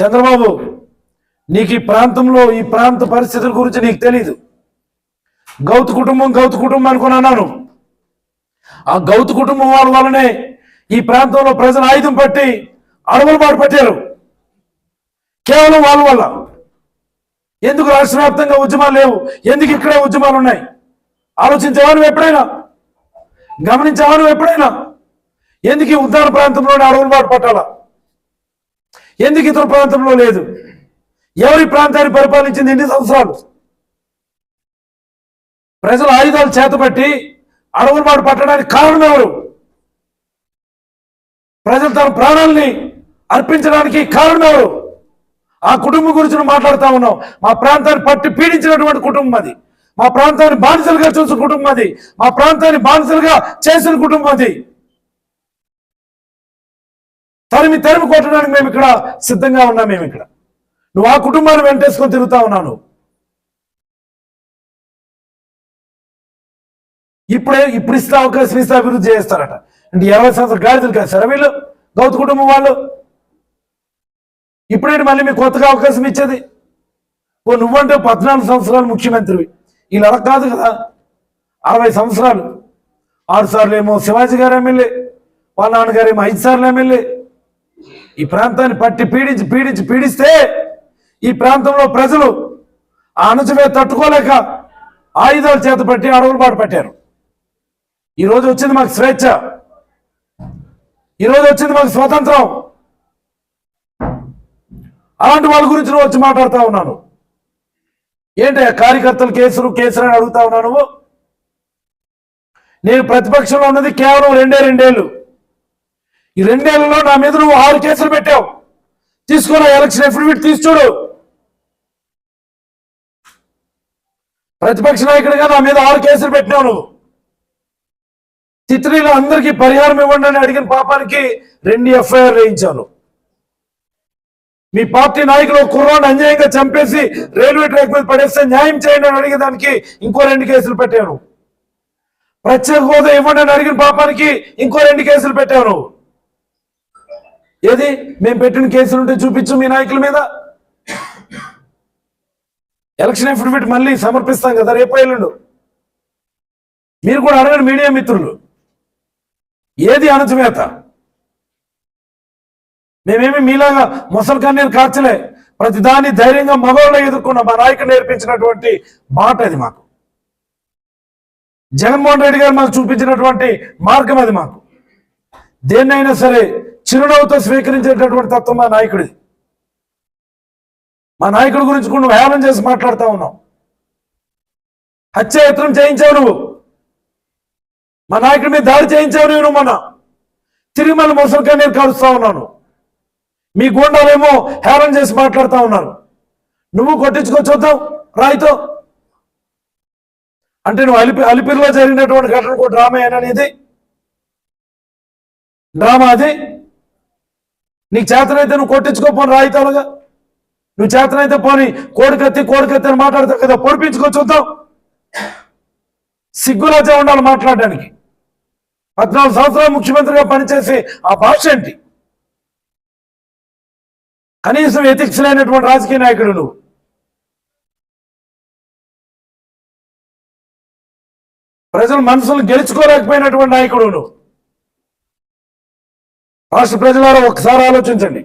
చంద్రబాబు నీకు ఈ ప్రాంతంలో ఈ ప్రాంత పరిస్థితుల గురించి నీకు తెలీదు. గౌతు కుటుంబం గౌతు కుటుంబం అనుకుని అన్నాను. ఆ గౌతు కుటుంబం వాళ్ళ వల్లనే ఈ ప్రాంతంలో ప్రజలు ఆయుధం పట్టి అడవులు బాటు పట్టారు. కేవలం వాళ్ళ వల్ల. ఎందుకు రాష్ట్ర వ్యాప్తంగా ఉద్యమాలు లేవు? ఎందుకు ఇక్కడే ఉద్యమాలు ఉన్నాయి? ఆలోచించావా నువ్వు ఎప్పుడైనా? గమనించావా నువ్వు ఎప్పుడైనా? ఎందుకు ఈ ఉద్దాన ప్రాంతంలోనే అడవులు బాటు పట్టాలా? ఎందుకు ఇతర ప్రాంతంలో లేదు? ఎవరి ప్రాంతాన్ని పరిపాలించింది ఎన్ని సంవత్సరాలు? ప్రజలు ఆయుధాలు చేతబట్టి అడవులు మాట పట్టడానికి కారణం ఎవరు? ప్రజలు తమ ప్రాణాలని అర్పించడానికి కారణం ఎవరు? ఆ కుటుంబం గురించి మాట్లాడుతూ ఉన్నాం. మా ప్రాంతాన్ని పట్టి పీడించినటువంటి కుటుంబం అది. మా ప్రాంతాన్ని బానిసలుగా చూసిన కుటుంబం అది. మా ప్రాంతాన్ని బానిసలుగా చేసిన కుటుంబం అది. తరిమి తరిమి కొట్టడానికి మేము ఇక్కడ సిద్ధంగా ఉన్నాం మేము ఇక్కడ. నువ్వు ఆ కుటుంబాన్ని వెంటేసుకొని తిరుగుతా ఉన్నాను ఇప్పుడే ఇప్పుడు ఇస్తే అవకాశం ఇస్తే అభివృద్ధి చేస్తారట. అంటే ఇరవై సంవత్సరాల గాడిదలు కాదు సరే వీళ్ళు? గౌతు కుటుంబం వాళ్ళు? ఇప్పుడేంటి మళ్ళీ మీకు కొత్తగా అవకాశం ఇచ్చేది. ఓ నువ్వంటే పద్నాలుగు సంవత్సరాలు ముఖ్యమంత్రివి. వీళ్ళు అలా కాదు కదా? అరవై సంవత్సరాలు. ఆరు సార్లు ఏమో శివాజీ గారు ఎమ్మెల్యే వాళ్ళ నాన్నగారు ఏమో ఐదు సార్లు ఎమ్మెల్యే. ఈ ప్రాంతాన్ని పట్టి పీడించి పీడించి పీడిస్తే ఈ ప్రాంతంలో ప్రజలు ఆ అనుజమే తట్టుకోలేక ఆయుధాలు చేత పట్టి అడవులు బాటు పట్టారు. ఈరోజు వచ్చింది మాకు స్వేచ్ఛ. ఈరోజు వచ్చింది మాకు స్వాతంత్రం. అలాంటి వాళ్ళ గురించి నువ్వు వచ్చి మాట్లాడుతా ఉన్నాను. ఏంటి కార్యకర్తలు కేసులు కేసులు అని అడుగుతా ఉన్నాను? నేను ప్రతిపక్షంలో ఉన్నది కేవలం రెండే రెండేళ్ళు. ఈ రెండేళ్ళలో నా మీద నువ్వు ఆరు కేసులు పెట్టావు. తీసుకున్న ఎలక్షన్ అఫిడవిట్ తీసి చూడు. ప్రతిపక్ష నాయకుడిగా నా మీద ఆరు కేసులు పెట్టినావు నువ్వు. చిత్రీలు అందరికీ పరిహారం ఇవ్వండి అని అడిగిన పాపానికి రెండు ఎఫ్ఐఆర్ వేయించాను. మీ పార్టీ నాయకులు కుర్రాన్ని అన్యాయంగా చంపేసి రైల్వే ట్రాక్ మీద పడేస్తే న్యాయం చేయండి అని అడిగేదానికి ఇంకో రెండు కేసులు పెట్టాను. ప్రత్యేక హోదా ఇవ్వండి అని అడిగిన పాపానికి ఇంకో రెండు కేసులు పెట్టాను. ఏది? మేము పెట్టిన కేసులు ఉంటే చూపించు మీ నాయకుల మీద. ఎలక్షన్ అఫిడవిట్ మళ్ళీ సమర్పిస్తాం కదా రేపు ఎల్లుండు. మీరు కూడా అడగండి మీడియా మిత్రులు. ఏది అణచివేత? మేమేమి మీలాగా ముసలి కన్నీరు కాచలే ప్రతిదాన్ని ధైర్యంగా మగవాళ్ళు ఎదుర్కొన్న మా నాయకుడు నేర్పించినటువంటి మాట అది మాకు. జగన్మోహన్ రెడ్డి గారు మాకు చూపించినటువంటి మార్గం అది మాకు. దేన్నైనా సరే చిరునవ్వుతో స్వీకరించేటటువంటి తత్వం మా నాయకుడిది. మా నాయకుడి గురించి కూడా నువ్వు హేళన చేసి మాట్లాడుతూ ఉన్నావు. హత్యాయత్నం చేయించావు నువ్వు. మా నాయకుడి మీద దాడి చేయించావు నువ్వు మొన్న. తిరిగి మళ్ళీ ముసలికా నేను కలుస్తా ఉన్నాను. మీ గుండాలేమో హేళన చేసి మాట్లాడుతూ ఉన్నారు. నువ్వు కొట్టించుకో రాయితో. అంటే నువ్వు అలిపి అలిపిరిలో జరిగినటువంటి ఘటన కూడా డ్రామా అనేది డ్రామా అది? నీకు చేతనైతే నువ్వు కొట్టించుకోపోని రాయితాలుగా నువ్వు చేతనైతే పోని కోడికత్తి కోడికత్తి అని మాట్లాడతావు కదా పొడిపించుకో చూద్దాం. సిగ్గులాచే ఉండాలి మాట్లాడడానికి. పద్నాలుగు సంవత్సరాలు ముఖ్యమంత్రిగా పనిచేసి ఆ భాష ఏంటి? కనీసం ఎథిక్స్ లేనటువంటి రాజకీయ నాయకుడు నువ్వు. ప్రజల మనసులు గెలుచుకోలేకపోయినటువంటి నాయకుడు నువ్వు. రాష్ట్ర ప్రజలారా ఒకసారి ఆలోచించండి.